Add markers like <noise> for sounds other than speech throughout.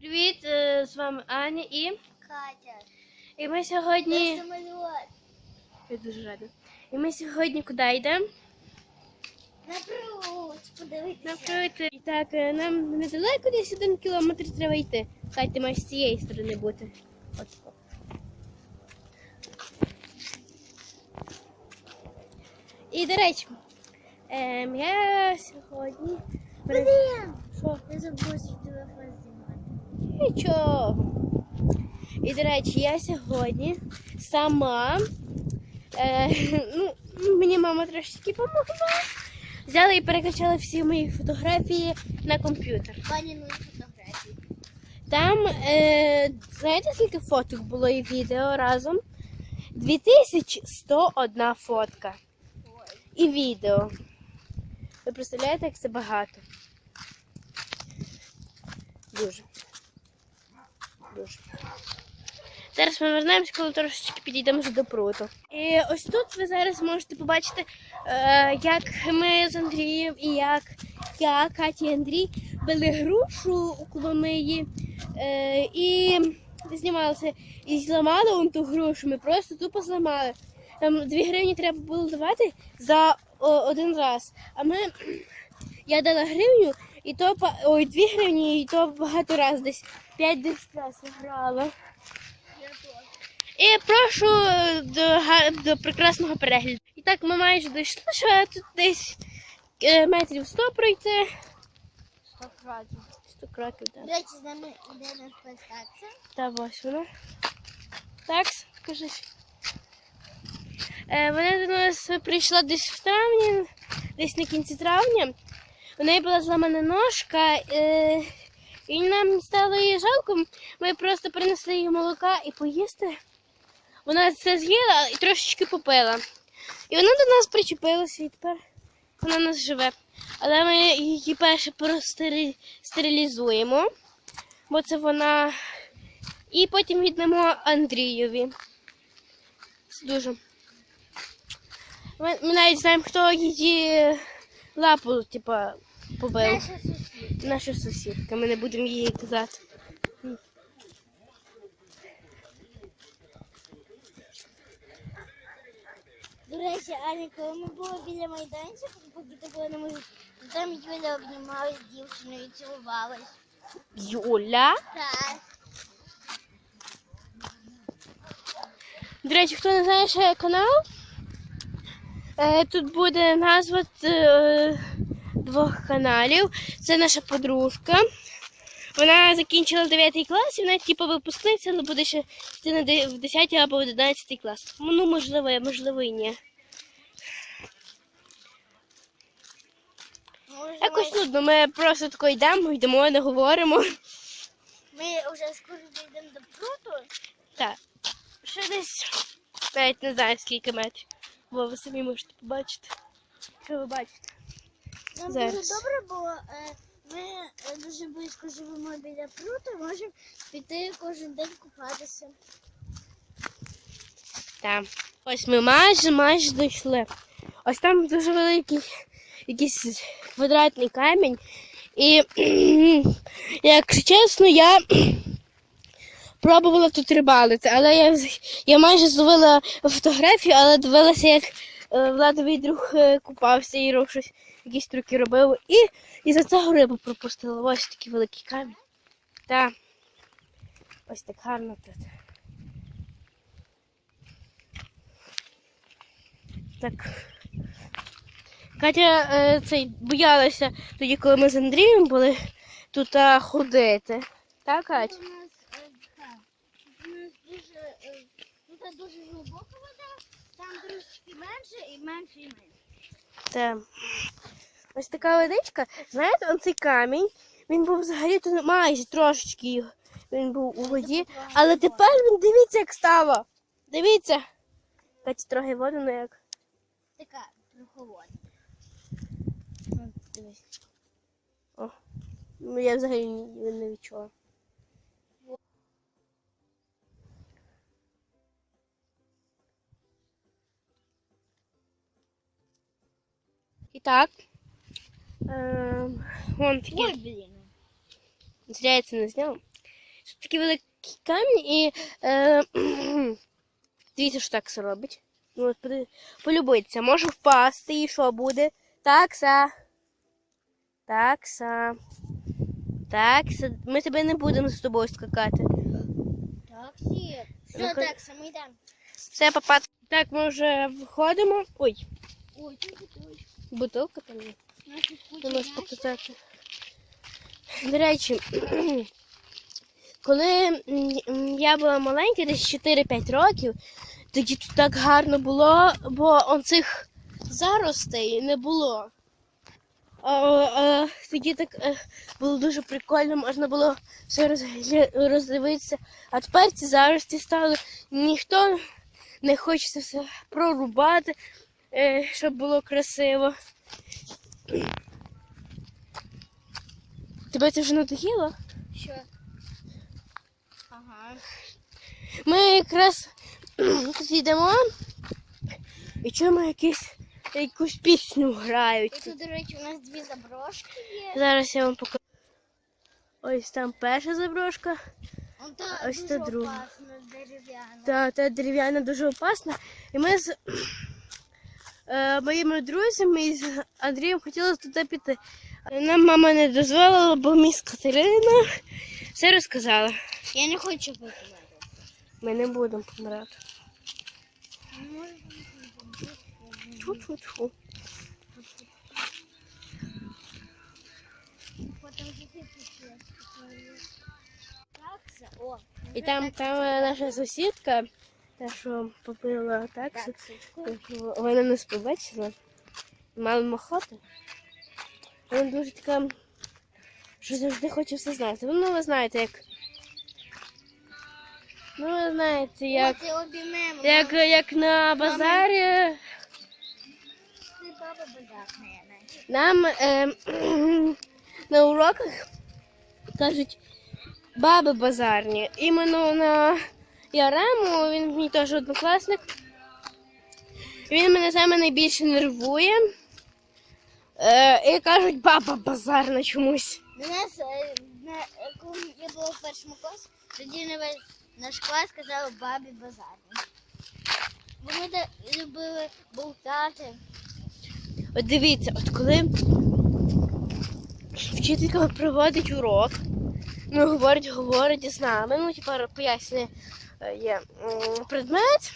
Привіт, е, з вами Аня і. Катя. І ми сьогодні. Я дуже рада. І ми сьогодні куди йдемо? Напрут, подивитися. Навпроти. І так, е, нам недалеко десь один кілометр треба йти. Кать, ти маєш з цієї сторони бути. От. І до речі, ем, я сьогодні. Блін! Що? Я забула свій телефон. Нічого. І, до речі, я сьогодні сама. Е, <laughs> ну, мені мама трошечки допомогла. Взяла і перекачала всі мої фотографії на комп'ютер. Пані фотографії. Там, е, знаєте, скільки фоток було і відео разом? 2101 фотка. І відео. Ви представляєте, як це багато? Дуже. Дуже. Зараз ми вернемось, коли трошечки підійдемо до пруту. І ось тут ви зараз можете побачити, е, як ми з Андрієм і як я, Катя і Андрій били грушу у Коломиї е, і знімалися. І зламали он ту грушу. Ми просто тупо зламали. Там 2 гривні треба було давати за один раз. А ми я дала гривню, і то ой, 2 гривні, і то багато раз десь 5-10 разів грала. І прошу до, до прекрасного перегляду. І так ми майже дійшли, що тут десь е, метрів 100 пройти. 100 кроків. 100 кроків, так. До речі, з нами йде наш пестакса. Та ось вона. Так, кажись. Е, вона до нас прийшла десь в травні, десь на кінці травня. У неї була зламана ножка, е, і нам стало її жалко. Ми просто принесли їй молока і поїсти. Вона це з'їла і трошечки попила. І вона до нас причепилася і тепер вона нас живе. Але ми її перше простерилізуємо, бо це вона і потім віддамо Андрієві. Це дуже. Ми, навіть знаємо, хто її лапу, типа, побив. Наша сусідка. Ми не будемо її казати. До речі, Аня, коли ми були біля майданчика, поки ти була на там Юля обнімалась дівчиною і цілувалась. Юля. Так. До речі, хто не знає ще канал, е, тут буде назва е, двох каналів. Це наша подружка. Вона закінчила 9 клас, і вона типу випускниця, але буде ще йти на в 10 або 11 клас. Ну, можливо, можливо, і ні. Може, Якось нудно, ми просто тако йдемо, йдемо, не говоримо. ми вже скоро дійдемо до пруту. Так. Ще десь навіть не знаю скільки метрів. Бо ви самі можете побачити. Що ви бачите? Нам Зараз. дуже добре було. е, Ми е, дуже близько живемо біля пруту, можемо піти кожен день купатися. Так. Ось ми майже майже дійшли. Ось там дуже великий якийсь квадратний камінь. І <clears throat> якщо чесно, я <clears throat> пробувала тут рибалити, але я, я майже зловила фотографію, але дивилася, як е, Владовий друг купався і щось, якісь трюки робив. І, і за цього рибу пропустила. Ось такий великий камінь. Так. Ось так гарно тут. Так. Катя е, цей, боялася тоді, коли ми з Андрієм були тут а, ходити. Так? Тут у нас, е, так, тут у нас дуже, е, тут дуже глибока вода, там трошечки менше і менше і менше. Так. Ось така водичка. Знаєте, он цей камінь, він був взагалі то майже трошечки він був у воді. Але тепер він дивіться, як стало. Дивіться. Катя трохи воду, ну як. Така прохолодна. Дивись. О. Ну я взагалі не відчула. І так. Ем, вон такі. Ой, блін. Зря я це не зняв. Тут такі великі камні і е, <clears throat> дивіться, що такса робить. Ну, от може впасти і що буде? Такса. Такса. Такса. Ми тебе не будемо з тобою скакати. Таксі. Все, Ну, хай- так, ми йдемо. Все, папа. Так, ми вже виходимо. Ой, Ой, тут тут. бутилка там є. Можу починаєш? показати. До речі, <clears throat> коли я була маленька, десь 4-5 років, тоді тут так гарно було, бо он цих заростей не було. А, а, тоді так е, було дуже прикольно, можна було все роздивитися. А тепер ці зарості стали. Ніхто не хоче все прорубати, е, щоб було красиво. Тебе це вже надоїло? Що? Ага. Ми якраз йдемо і чуємо якісь, якусь пісню грають. І тут, до речі, у нас дві заброшки є. Зараз я вам покажу. Ось там перша заброшка, Он та Ось та друга. опасна, дерев'яна. та, та дерев'яна дуже опасна. І ми з моїми друзями і з Андрієм хотіли туди піти. Нам мама не дозволила, бо міс Катерина все розказала. Я не хочу померти. Ми не будемо помирати. О. І там, там е, наша сусідка, та, що попила таксу, вона нас побачила, мала махати. Вона дуже така, що завжди хоче все знати. Ну, ви знаєте, як. Ну, ви знаєте, як, як, як на базарі нам е, <clears throat> на уроках кажуть баби базарні. Іменно на Ярему, він мій теж однокласник. Він мене саме найбільше нервує. Е, і кажуть, баба базарна чомусь. Нас, е, на, коли я була в першому класі, тоді наш клас казали бабі базарні. Бо ми любили болтати. От дивіться, от коли вчителька проводить урок, ну говорить, говорить з нами, ну тепер пояснює є предмет.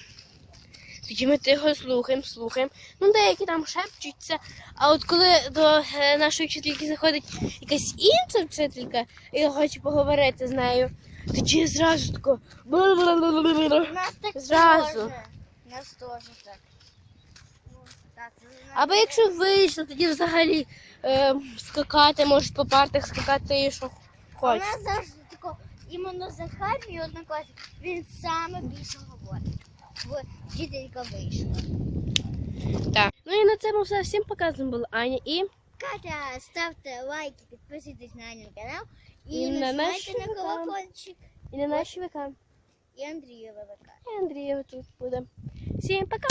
Тоді ми тихо слухаємо, слухаємо. Ну, деякі там шепчуться. А от коли до е, нашої вчительки заходить якась інша вчителька і хоче поговорити з нею, тоді зразу тако. У нас так Зразу. теж. У нас теж так. Ну, знаєте. Або якщо вийшло, тоді взагалі е, скакати, можуть по партах скакати і що У хочеш. Іменно Захар, мій однокласник, він саме більше говорить. Бо вчителька вийшла. Так. Ну і на цьому все. Всім показано було Аня і Катя, ставте лайки, підписуйтесь на Аню канал і, І на нажимайте наш на канал. колокольчик. і на наші ВК. І Андрію ВВК. І Андрієва тут буде. Всім пока!